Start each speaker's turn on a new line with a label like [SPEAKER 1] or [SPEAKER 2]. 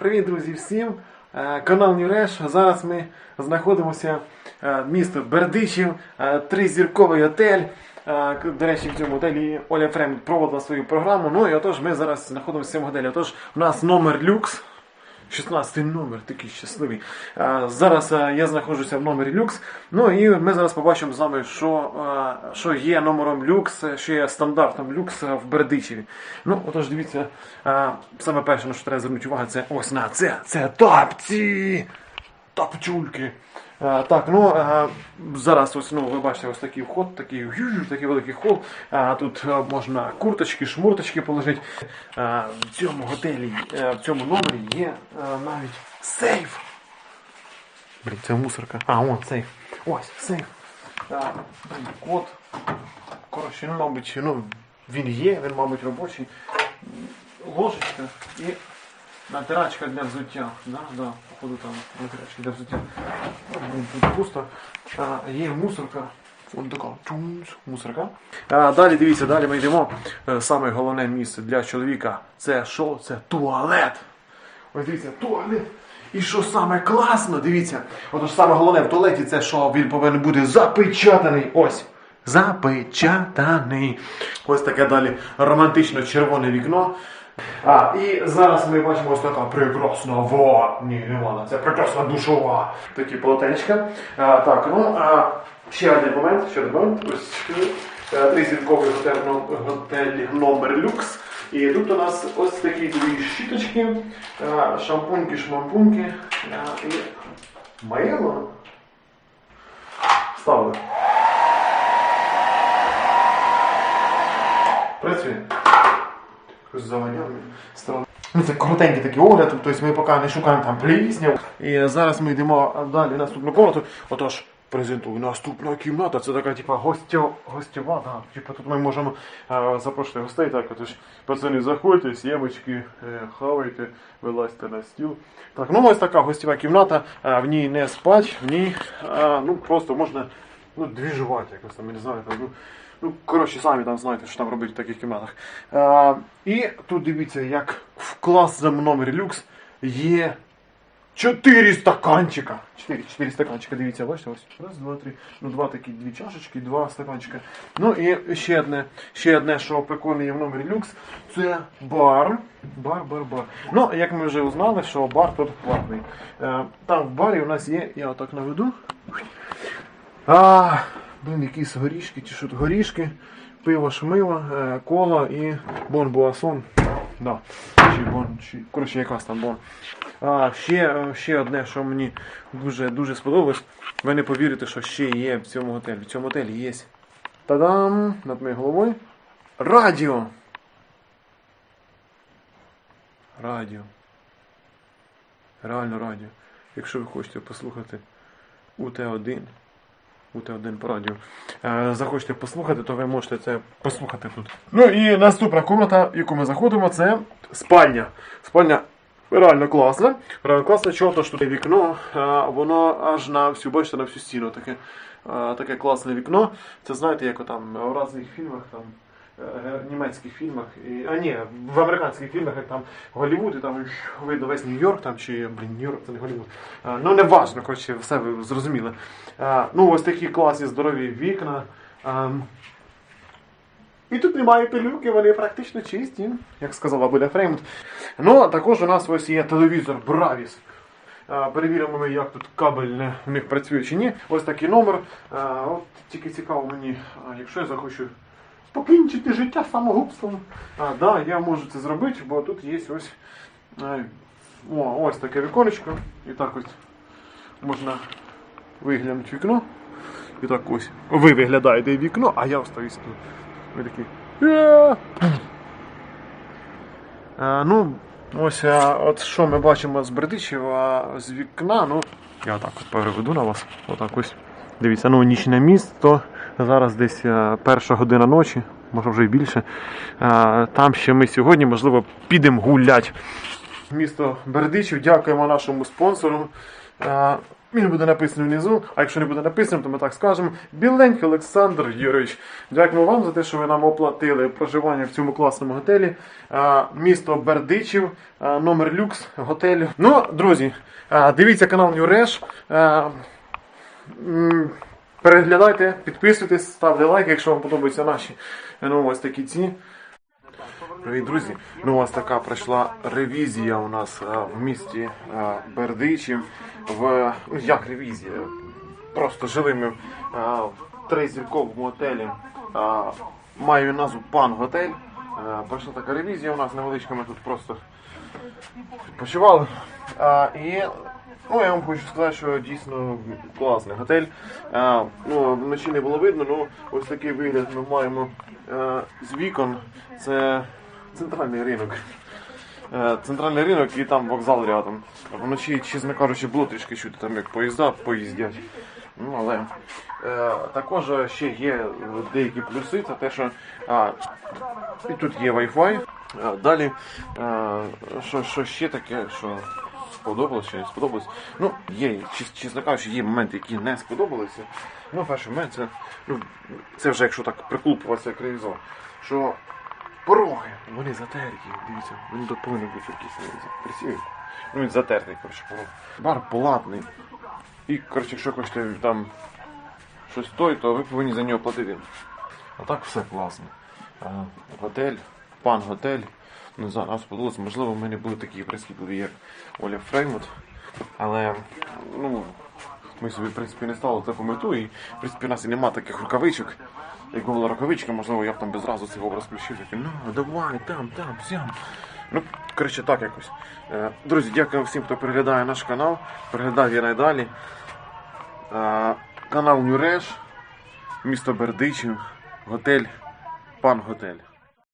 [SPEAKER 1] Привіт, друзі, всім! Е, Канал Нюреш. Зараз ми знаходимося в місто Бердичів, е, тризірковий готель. Е, До речі, в цьому готелі Оля Фрем проводила свою програму. Ну і отож ми зараз знаходимося в цьому готелі. Отож, у нас номер люкс. 16 номер, такий щасливий. Зараз я знаходжуся в номері люкс. Ну і ми зараз побачимо з вами, що, що є номером люкс, що є стандартом люкс в Бердичеві. Ну, отож, дивіться, саме перше, на що треба звернути увагу, це ось на це. Це тапці! Тапчульки. А, так, ну зараз ось ну, ви бачите ось такий вход, такий, такий великий хол. Тут можна курточки, шмурточки положити. В цьому готелі, в цьому номері є навіть сейф. Блін, це мусорка. А, от сейф. Ось сейф. Код. Коротше, ну, мабуть, ну, він є, він, мабуть, робочий. Ложечка і натирачка для взуття. Да, да, походу там натирачка для взуття. Тут пусто. А, є мусорка. Ось така чунц, мусорка. А, далі дивіться, далі ми йдемо. Е, Саме головне місце для чоловіка це що? Це туалет. Ось дивіться, туалет. І що саме класно, дивіться. Отож саме головне в туалеті це що він повинен бути запечатаний. Ось. Запечатаний. Ось таке далі романтично червоне вікно. А, і зараз ми бачимо ось така прекрасна ва. Ні, не ванна, це прекрасна душова. Такі полотенечка. А, так, ну а ще один момент, ще один момент. Ось е, тризірковий готель, готель номер люкс. І тут у нас ось такі дві щіточки, е, шампуньки, шмампуньки е, і мило. Ставили. Працює. Заваняли. Ну, це коротенький такий огляд, тобто ми поки не шукаємо там плісню. І зараз ми йдемо далі наступну комнату. Отож, презентую наступна кімната. Це така, типа, гостьо, гостьова, да. Типа тут ми можемо е, запрошувати гостей. Так, отож, пацани, заходьте, сімочки, е, хавайте, вилазьте на стіл. Так, ну ось така гостєва кімната, е, в ній не спать, в ній е, ну, просто можна ну, двіжувати якось там, я не знаю. Там, ну, Ну, коротше, самі там знаєте, що там робити в таких кімнатах. Е, і тут дивіться, як в класному номері люкс є 4 стаканчика. 4, 4 стаканчика, дивіться, бачите, ось. Раз, два, три. Ну, два такі, дві чашечки, два стаканчика. Ну і ще одне, ще одне, що прикольне є в номері люкс, це бар. Бар, бар, бар. Ну, як ми вже узнали, що бар тут платний. Е, там в барі у нас є, я отак наведу. А, блин, якісь горішки, чи що горішки, пиво шмило, е, кола і бон буасон. Да. Чи бон, чи, коротше, якась там бон. А, ще, е, ще одне, що мені дуже, дуже сподобалось. Ви не повірите, що ще є в цьому готелі. В цьому готелі є. Та-дам! Над моєю головою. Радіо. Радіо. Реально радіо. Якщо ви хочете послухати УТ-1. УТ-1 по радіо. Е, захочете послухати, то ви можете це послухати тут. Ну і наступна кімната, в яку ми заходимо, це спальня. Спальня реально класна. Реально класна, чого то що тут вікно, е, воно аж на всю, бачите, на всю стіну таке, е, таке класне вікно. Це знаєте, як там в різних фільмах там. Е, Німецьких фільмах, і, а ні, в американських фільмах, як там Голлівуд, і там видно весь Нью-Йорк, там чи блін, Нью-Йорк, це не Голлівуд. А, ну не важно, коротше, все ви зрозуміли. А, ну, ось такі класні здорові вікна. А, і тут немає пилюки, вони практично чисті, як сказала Буля Фреймут. Ну, а також у нас ось є телевізор Бравіс. Перевіримо ми, як тут кабель в них працює чи ні. Ось такий номер. От тільки цікаво мені, якщо я захочу покінчити життя самогубством. А, да, я можу це зробити, бо тут є ось, е, о, ось таке віконечко. І так ось можна виглянути вікно. І так ось. Ви виглядаєте вікно, а я остаюсь тут. Ви такі. «Е!» Е, ну, ось от що ми бачимо з Бердичева з вікна. Ну, я так переведу на вас. Отак ось. Дивіться, ну нічне місто. Зараз десь е, перша година ночі, може вже й більше. Е, Там ще ми сьогодні, можливо, підемо гулять. Місто Бердичів, дякуємо нашому спонсору. Е, Він буде написаний внизу, а якщо не буде написано, то ми так скажемо. Біленький Олександр Юрійович. Дякуємо вам за те, що ви нам оплатили проживання в цьому класному готелі. Місто Бердичів, номер люкс готелю. Ну, друзі, дивіться канал Нюреш. Переглядайте, підписуйтесь, ставте лайки, якщо вам подобаються наші ну, ось такі ці. Привіт, друзі! Ну, вас така пройшла ревізія у нас а, в місті а, Бердичів. В ну як ревізія? Просто жили ми а, в тризірковому готелі. А, маю назву Пан Готель. А, пройшла така ревізія у нас невеличка, ми тут просто відпочивали. А, і ну, я вам хочу сказати, що дійсно класний готель. А, ну, вночі не було видно, ну ось такий вигляд ми маємо а, з вікон. Це центральний ринок. Е, Центральний ринок і там вокзал рядом. Вночі, чесно кажучи, було трішки чути, там як поїзда поїздять. Ну, але е, також ще є деякі плюси, це те, що а, і тут є Wi-Fi. А, далі, е, що, що ще таке, що сподобалось чи не сподобалось. Ну, є, чес- чесно кажучи, є моменти, які не сподобалися. Ну, перший момент це, ну, це вже якщо так приклупуватися ревізор, що пороги, вони затерті, дивіться, вони тут повинні бути якісь красиві. Ну, він затертий, коротше, порог. Бар платний. І, коротше, якщо хочете там щось стоїть, то ви повинні за нього платити. А так все класно. А, готель, пан готель. Ну, за нас сподобалось. Можливо, ми не були такі прискіпливі, як Оля Фреймут. Але, ну, ми собі, в принципі, не стали таку мету, і, в принципі, у нас і немає таких рукавичок. Якби була рукавичка, можливо, я б там без разу цей образ включив. Такий, ну, давай, там, там, сям. Ну, коротше, так якось. Е, Друзі, дякую всім, хто переглядає наш канал. Переглядав я найдалі. Е, Канал Нюреш, місто Бердичів, готель, пан готель.